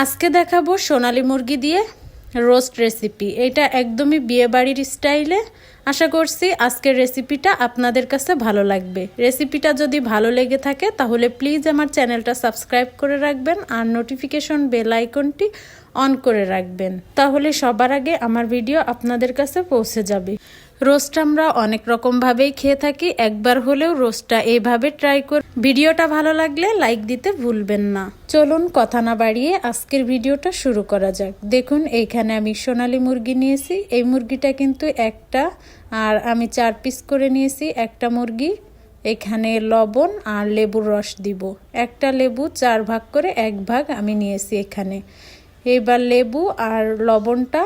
আজকে দেখাবো সোনালি মুরগি দিয়ে রোস্ট রেসিপি। এটা একদমই বিয়েবাড়ির স্টাইলে। আশা করছি আজকের রেসিপিটা আপনাদের কাছে ভালো লাগবে। রেসিপিটা যদি ভালো লেগে থাকে, তাহলে প্লিজ আমার চ্যানেলটা সাবস্ক্রাইব করে রাখবেন আর নোটিফিকেশন বেল আইকনটি অন করে রাখবেন। তাহলে সবার আগে আমার ভিডিও আপনাদের কাছে পৌঁছে যাবে। রোস্ট আমরা অনেক রকমভাবেই খেয়ে থাকি, একবার হলেও রোস্টটা এইভাবে ট্রাই করে। ভিডিওটা ভালো লাগলে লাইক দিতে ভুলবেন না। চলুন কথা না বাড়িয়ে আজকের ভিডিওটা শুরু করা যাক। দেখুন, এইখানে আমি সোনালি মুরগি নিয়েছি। এই মুরগিটা কিন্তু একটা, আর আমি চার পিস করে নিয়েছি একটা মুরগি। এখানে লবণ আর লেবুর রস দিব। একটা লেবু চার ভাগ করে এক ভাগ আমি নিয়েছি এখানে। এবার লেবু আর লবণটা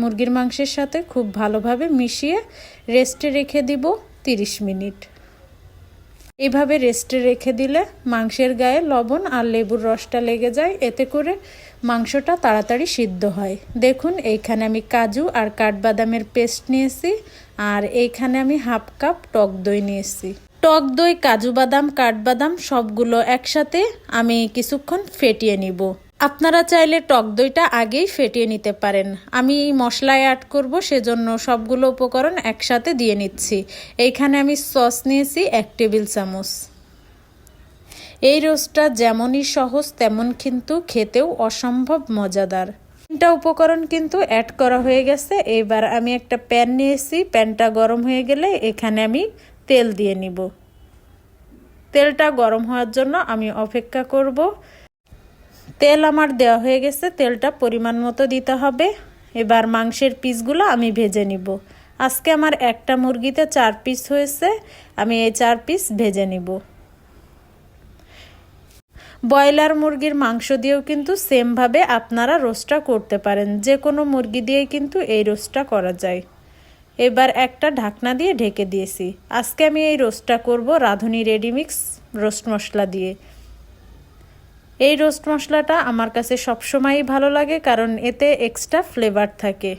মুরগির মাংসের সাথে খুব ভালোভাবে মিশিয়ে রেস্টে রেখে দিব তিরিশ মিনিট। এভাবে রেস্টে রেখে দিলে মাংসের গায়ে লবণ আর লেবুর রসটা লেগে যায়, এতে করে মাংসটা তাড়াতাড়ি সিদ্ধ হয়। দেখুন, এইখানে আমি কাজু আর কাঠবাদামের পেস্ট নিয়েছি আর এইখানে আমি হাফ কাপ টক দই নিয়েছি। টক দই, কাজু বাদাম, কাঠবাদাম সবগুলো একসাথে আমি কিছুক্ষণ ফেটিয়ে নিব। আপনারা চাইলে টক দইটা আগেই ফেটিয়ে নিতে পারেন। আমি মশলায় অ্যাড করব, সেজন্য সবগুলো উপকরণ একসাথে দিয়ে নিচ্ছি। এইখানে আমি সস নিয়েছি এক টেবিল চামচ। এই রোস্টটা যেমনই সহজ, তেমন কিন্তু খেতেও অসম্ভব মজাদার। তিনটা উপকরণ কিন্তু অ্যাড করা হয়ে গেছে। এবার আমি একটা প্যান নিয়েছি। প্যানটা গরম হয়ে গেলে এখানে আমি তেল দিয়ে নিব। তেলটা গরম হওয়ার জন্য আমি অপেক্ষা করব। তেল আমার দেওয়া হয়ে গেছে, তেলটা পরিমাণ মতো দিতে হবে। এবার মাংসের পিসগুলো আমি ভেজে নিব। আজকে আমার একটা মুরগিতে চার পিস হয়েছে, আমি এই চার পিস ভেজে নিব। ব্রয়লার মুরগির মাংস দিয়েও কিন্তু সেমভাবে আপনারা রোস্টটা করতে পারেন। যে কোনো মুরগি দিয়েই কিন্তু এই রোস্টটা করা যায়। এবার একটা ঢাকনা দিয়ে ঢেকে দিয়েছি। আজকে আমি এই রোস্টটা করব রাঁধুনি রেডিমিক্স রোস্ট মশলা দিয়ে। এই রোস্ট মশলাটা আমার কাছে সবসময়ই ভালো লাগে কারণ এতে এক্সট্রা ফ্লেভার থাকে।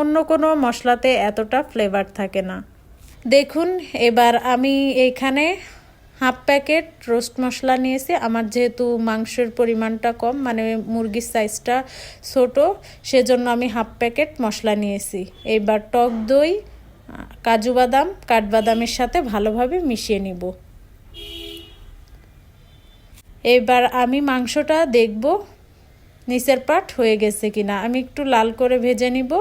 অন্য কোনো মশলাতে এতটা ফ্লেভার থাকে না। দেখুন, এবার আমি এইখানে হাফ প্যাকেট রোস্ট মশলা নিয়েছি। আমার যেহেতু মাংসের পরিমাণটা কম মানে মুরগির সাইজটা ছোটো, সেজন্য আমি হাফ প্যাকেট মশলা নিয়েছি। এবার টক দই কাজু বাদাম, কাঠবাদামের সাথে ভালোভাবে মিশিয়ে নিব। এবার আমি মাংসটা দেখব নিচের পাট হয়ে গেছে কিনা। আমি একটু লাল করে ভেজে নিব।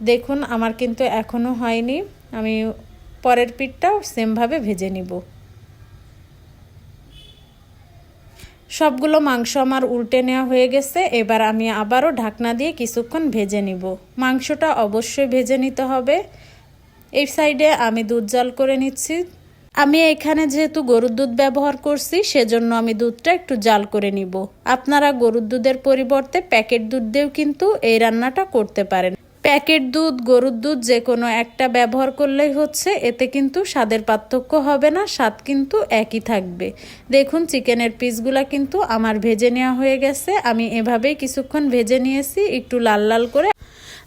দেখুন, আমার কিন্তু এখনও হয়নি। আমি পরের পিঠটাও সেমভাবে ভেজে নিব। সবগুলো মাংস আমার উল্টে নেওয়া হয়ে গেছে। এবার আমি আবারও ঢাকনা দিয়ে কিছুক্ষণ ভেজে নিব। মাংসটা অবশ্যই ভেজে নিতে হবে। এই সাইডে আমি দুধ জাল করে নিচ্ছি। আমি এখানে যেহেতু গরুর দুধ ব্যবহার করছি, সেজন্য আমি দুধটা একটু জাল করে নিব। আপনারা গরুর দুধের পরিবর্তে প্যাকেট দুধ দিয়েও কিন্তু এই রান্নাটা করতে পারেন। প্যাকেট দুধ, গরুর দুধ যে কোনো একটা ব্যবহার করলেই হচ্ছে, এতে কিন্তু স্বাদের পার্থক্য হবে না, স্বাদ কিন্তু একই থাকবে। দেখুন, চিকেনের পিসগুলা কিন্তু আমার ভেজে নেওয়া হয়ে গেছে। আমি এভাবেই কিছুক্ষণ ভেজে নিয়েছি, একটু লাল লাল করে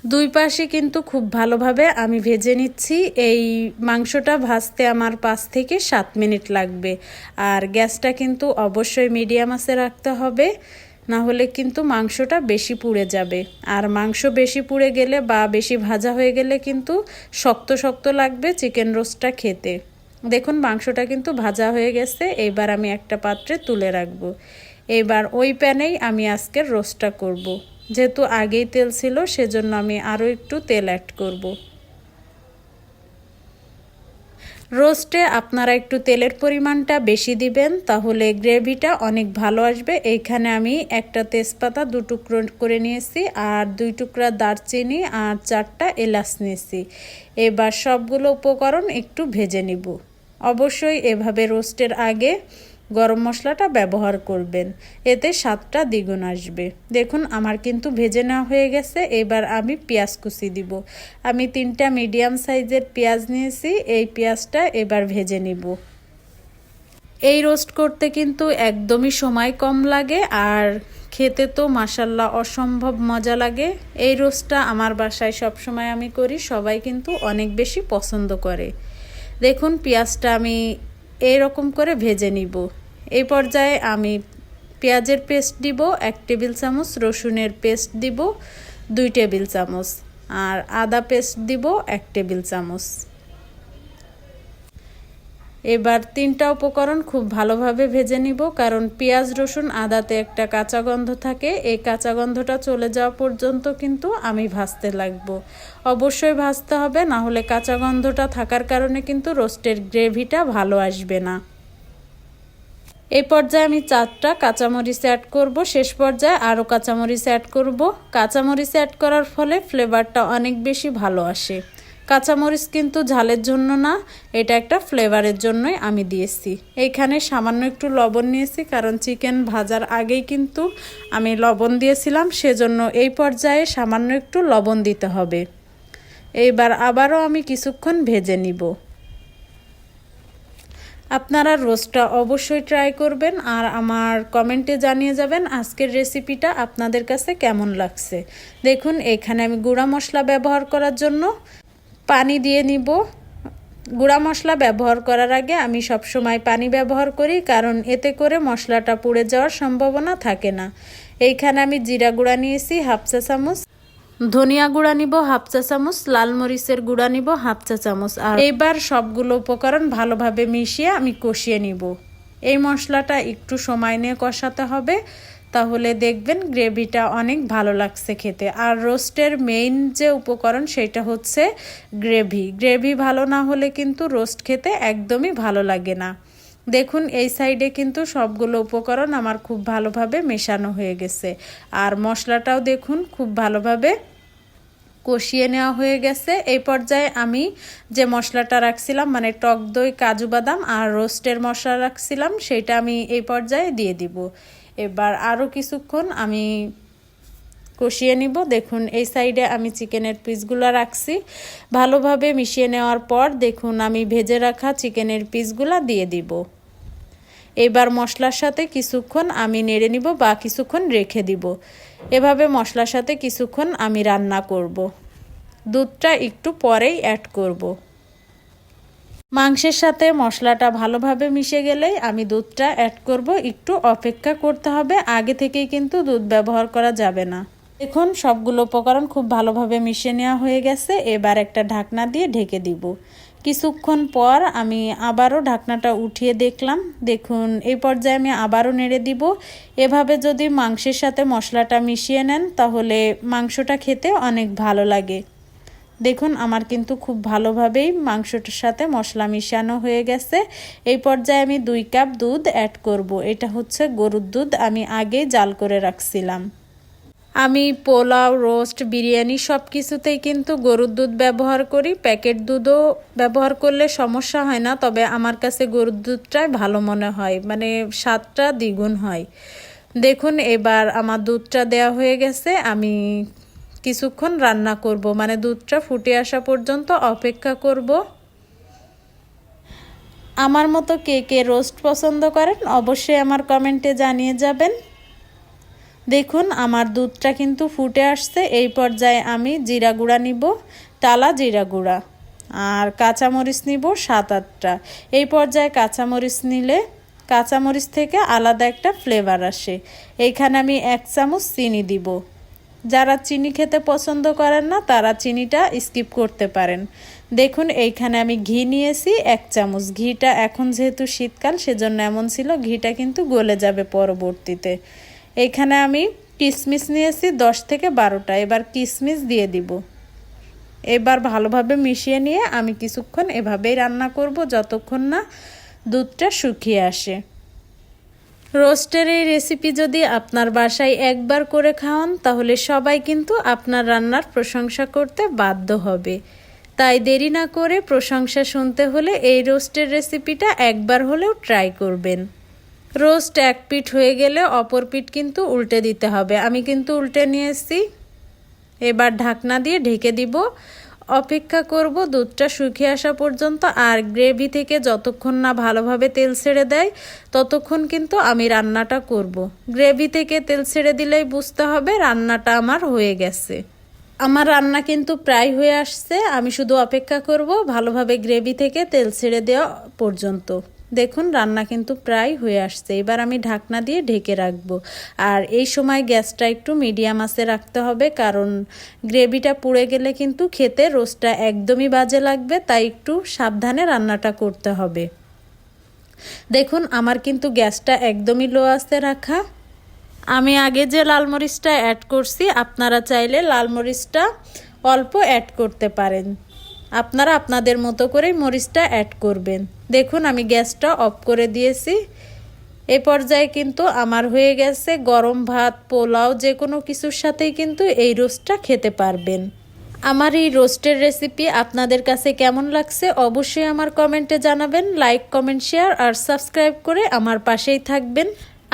দুই পাশে কিন্তু খুব ভালোভাবে আমি ভেজে নিচ্ছি। এই মাংসটা ভাজতে আমার পাঁচ থেকে সাত মিনিট লাগবে। আর গ্যাসটা কিন্তু অবশ্যই মিডিয়াম আছে রাখতে হবে না হলে কিন্তু মাংসটা বেশি পুড়ে যাবে। আর মাংস বেশি পুড়ে গেলে বা বেশি ভাজা হয়ে গেলে কিন্তু শক্ত শক্ত লাগবে চিকেন রোস্টটা খেতে। দেখুন মাংসটা কিন্তু ভাজা হয়ে গেছে, এবার আমি একটা পাত্রে তুলে রাখব। এবার ওই প্যানেই আমি আজকের রোস্টটা করব। যেহেতু আগেই তেল ছিল, সেজন্য আমি আরও একটু তেল অ্যাড করব। রোস্টে আপনারা একটু তেলের পরিমাণটা বেশি দিবেন, তাহলে গ্রেভিটা অনেক ভালো আসবে। এইখানে আমি একটা তেজপাতা দু টুকরো করে নিয়েছি, আর দুই টুকরা দারচিনি আর চারটা এলাচ নিয়েছি। এবার সবগুলো উপকরণ একটু ভেজে নিব। অবশ্যই এভাবে রোস্টের আগে গরম মশলাটা ব্যবহার করবেন। এতে স্বাদটা দ্বিগুণ আসবে। দেখুন, আমার কিন্তু ভেজে নেওয়া হয়ে গেছে। এবার আমি পেঁয়াজ কুচি দিব। আমি তিনটা মিডিয়াম সাইজের পেঁয়াজ নিয়েছি। এই পেঁয়াজটা এবার ভেজে নিব। এই রোস্ট করতে কিন্তু একদমই সময় কম লাগে আর খেতে তো মাসাল্লাহ অসম্ভব মজা লাগে। এই রোস্টটা আমার বাসায় সব সময় আমি করি, সবাই কিন্তু অনেক বেশি পছন্দ করে। দেখুন, পেঁয়াজটা আমি এরকম করে ভেজে নিব। এই পর্যায়ে আমি পেঁয়াজের পেস্ট দিব, এক টেবিল চামচ, রসুনের পেস্ট দিব, দুই টেবিল চামচ, আর আদা পেস্ট দিব, এক টেবিল চামচ। এবার তিনটা উপকরণ খুব ভালোভাবে ভেজে নিব, কারণ পেঁয়াজ, রসুন, আদাতে একটা কাঁচা গন্ধ থাকে। এই কাঁচা গন্ধটা চলে যাওয়া পর্যন্ত কিন্তু আমি ভাজতে লাগবো। অবশ্যই ভাজতে হবে, না হলে কাঁচা গন্ধটা থাকার কারণে কিন্তু রোস্টের গ্রেভিটা ভালো আসবে না। এই পর্যায়ে আমি চারটা কাঁচামরিচ অ্যাড করব। শেষ পর্যায়ে আরও কাঁচামরিচ অ্যাড করব। কাঁচামরিচ অ্যাড করার ফলে ফ্লেভারটা অনেক বেশি ভালো আসে। কাঁচামরিচ কিন্তু ঝালের জন্য না, এটা একটা ফ্লেভারের জন্যই আমি দিয়েছি। এইখানে সামান্য একটু লবণ নিয়েছি, কারণ চিকেন ভাজার আগেই কিন্তু আমি লবণ দিয়েছিলাম, সেজন্য এই পর্যায়ে সামান্য একটু লবণ দিতে হবে। এইবার আবারও আমি কিছুক্ষণ ভেজে নিব। আপনারা রোস্টটা অবশ্যই ট্রাই করবেন আর আমার কমেন্টে জানিয়ে যাবেন আজকের রেসিপিটা আপনাদের কাছে কেমন লাগছে। দেখুন, এখানে আমি গুঁড়া মশলা ব্যবহার করার জন্য পানি দিয়ে নিব। গুঁড়া মশলা ব্যবহার করার আগে আমি সব সময় পানি ব্যবহার করি, কারণ এতে করে মশলাটা পুড়ে যাওয়ার সম্ভাবনা থাকে না। এইখানে আমি জিরা গুঁড়া নিয়েছি, হাফ চা চামচ ধনিয়া গুঁড়া নিব, হাফ চা চামচ, লাল মরিচের গুঁড়া নিব, হাফ চা চামচ। আর এইবার সবগুলো উপকরণ ভালোভাবে মিশিয়ে আমি কষিয়ে নিব। এই মশলাটা একটু সময় নিয়ে কষাতে হবে, তাহলে দেখবেন গ্রেভিটা অনেক ভালো লাগছে খেতে। আর রোস্টের মেইন যে উপকরণ, সেটা হচ্ছে গ্রেভি। গ্রেভি ভালো না হলে কিন্তু রোস্ট খেতে একদমই ভালো লাগে না। দেখুন, এই সাইডে কিন্তু সবগুলো উপকরণ আমার খুব ভালোভাবে মেশানো হয়ে গেছে। আর মশলাটাও দেখুন, খুব ভালোভাবে কষিয়ে নেওয়া হয়ে গেছে। এই পর্যায়ে আমি যে মশলাটা রাখছিলাম মানে টক দই, কাজু বাদাম আর রোস্টের মশলা রাখছিলাম, সেটা আমি এই পর্যায়ে দিয়ে দিব। এবার আরও কিছুক্ষণ আমি কষিয়ে নিব। দেখুন, এই সাইডে আমি চিকেনের পিসগুলো রাখছি। ভালোভাবে মিশিয়ে নেওয়ার পর দেখুন, আমি ভেজে রাখা চিকেনের পিসগুলো দিয়ে দিব। এবার মশলার সাথে কিছুক্ষণ আমি নেড়ে নিব বা কিছুক্ষণ রেখে দিব। এভাবে মশলার সাথে কিছুক্ষণ আমি রান্না করব। দুধটা একটু পরেই অ্যাড করব। মাংসের সাথে মশলাটা ভালোভাবে মিশে গেলেই আমি দুধটা অ্যাড করব। একটু অপেক্ষা করতে হবে, আগে থেকেই কিন্তু দুধ ব্যবহার করা যাবে না। দেখুন, সবগুলো উপকরণ খুব ভালোভাবে মিশে নেওয়া হয়ে গেছে। এবার একটা ঢাকনা দিয়ে ঢেকে দিব। কিছুক্ষণ পর আমি আবারও ঢাকনাটা উঠিয়ে দেখলাম। দেখুন, এই পর্যায়ে আমি আবারও নেড়ে দিব। এভাবে যদি মাংসের সাথে মশলাটা মিশিয়ে নেন, তাহলে মাংসটা খেতে অনেক ভালো লাগে। দেখুন, আমার কিন্তু খুব ভালোভাবেই মাংসটার সাথে মশলা মিশানো হয়ে গেছে। এই পর্যায়ে আমি দুই কাপ দুধ অ্যাড করব। এটা হচ্ছে গরুর দুধ, আমি আগেই জাল করে রাখছিলাম। আমি পোলাও, রোস্ট, বিরিয়ানি সব কিছুতেই কিন্তু গরুর দুধ ব্যবহার করি। প্যাকেট দুধও ব্যবহার করলে সমস্যা হয় না, তবে আমার কাছে গরুর দুধটাই ভালো মনে হয় মানে স্বাদটা দ্বিগুণ হয়। দেখুন, এবার আমার দুধটা দেয়া হয়ে গেছে, আমি কিছুক্ষণ রান্না করব মানে দুধটা ফুটে আসা পর্যন্ত অপেক্ষা করব। আমার মতো কে কে রোস্ট পছন্দ করেন, অবশ্যই আমার কমেন্টে জানিয়ে যাবেন। দেখুন, আমার দুধটা কিন্তু ফুটে আসছে। এই পর্যায়ে আমি জিরা গুঁড়া নিব টালা জিরা গুঁড়া। আর কাঁচামরিচ নিব সাত আটটা। এই পর্যায়ে কাঁচামরিচ নিলে কাঁচামরিচ থেকে আলাদা একটা ফ্লেভার আসে। এইখানে আমি এক চামচ চিনি দিব। যারা চিনি খেতে পছন্দ করেন না, তারা চিনিটা স্কিপ করতে পারেন। দেখুন, এইখানে আমি ঘি নিয়েছি, এক চামচ। ঘিটা এখন যেহেতু শীতকাল, সেজন্য এমন ছিল, ঘিটা কিন্তু গলে যাবে পরবর্তীতে। এইখানে আমি কিশমিশ নিয়েছি দশ থেকে বারোটা। এবার কিশমিশ দিয়ে দিব। এবার ভালোভাবে মিশিয়ে নিয়ে আমি কিছুক্ষণ এভাবেই রান্না করব, যতক্ষণ না দুধটা শুকিয়ে আসে। রোস্টের এই রেসিপি যদি আপনার বাসায় একবার করে খাওয়ান, তাহলে সবাই কিন্তু আপনার রান্নার প্রশংসা করতে বাধ্য হবে। তাই দেরি না করে প্রশংসা শুনতে হলে এই রোস্টের রেসিপিটা একবার হলেও ট্রাই করবেন। রোস্ট এক পিঠ হয়ে গেলে অপর পিঠ কিন্তু উল্টে দিতে হবে। আমি কিন্তু উল্টে নিয়ে এসেছি। এবার ঢাকনা দিয়ে ঢেকে দিব। অপেক্ষা করব দুধটা শুকিয়ে আসা পর্যন্ত। আর গ্রেভি থেকে যতক্ষণ না ভালোভাবে তেল ছেড়ে দেয়, ততক্ষণ কিন্তু আমি রান্নাটা করব। গ্রেভি থেকে তেল ছেড়ে দিলেই বুঝতে হবে রান্নাটা আমার হয়ে গেছে। আমার রান্না কিন্তু প্রায় হয়ে আসছে। আমি শুধু অপেক্ষা করব ভালোভাবে গ্রেভি থেকে তেল ছেড়ে দেওয়া পর্যন্ত। দেখুন, রান্না কিন্তু প্রায় হয়ে আসছে। এবার আমি ঢাকনা দিয়ে ঢেকে রাখব। আর এই সময় গ্যাসটা একটু মিডিয়াম আঁচে রাখতে হবে, কারণ গ্রেভিটা পুড়ে গেলে কিন্তু খেতে রোস্টটা একদমই বাজে লাগবে, তাই একটু সাবধানে রান্নাটা করতে হবে। দেখুন, আমার কিন্তু গ্যাসটা একদমই লো আস্তে রাখা। আমি আগে যে লাল মরিচটা অ্যাড করছি, আপনারা চাইলে লাল মরিচটা অল্প অ্যাড করতে পারেন। আপনারা আপনাদের মতো করেই মরিচটা অ্যাড করবেন। দেখুন, আমি গ্যাসটা অফ করে দিয়েছি। এ পর্যায়ে কিন্তু আমার হয়ে গেছে গরম ভাত, পোলাও, যে কোনো কিছুর সাথেই কিন্তু এই রোস্টটা খেতে পারবেন। আমার এই রোস্টের রেসিপি আপনাদের কাছে কেমন লাগছে অবশ্যই আমার কমেন্টে জানাবেন, লাইক, কমেন্ট, শেয়ার আর সাবস্ক্রাইব করে আমার পাশেই থাকবেন।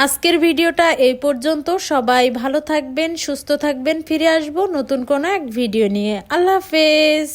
আজকের ভিডিওটা এই পর্যন্ত, সবাই ভালো থাকবেন, সুস্থ থাকবেন, ফিরে আসব নতুন কোনো এক ভিডিও নিয়ে। আল্লাহ হাফেজ।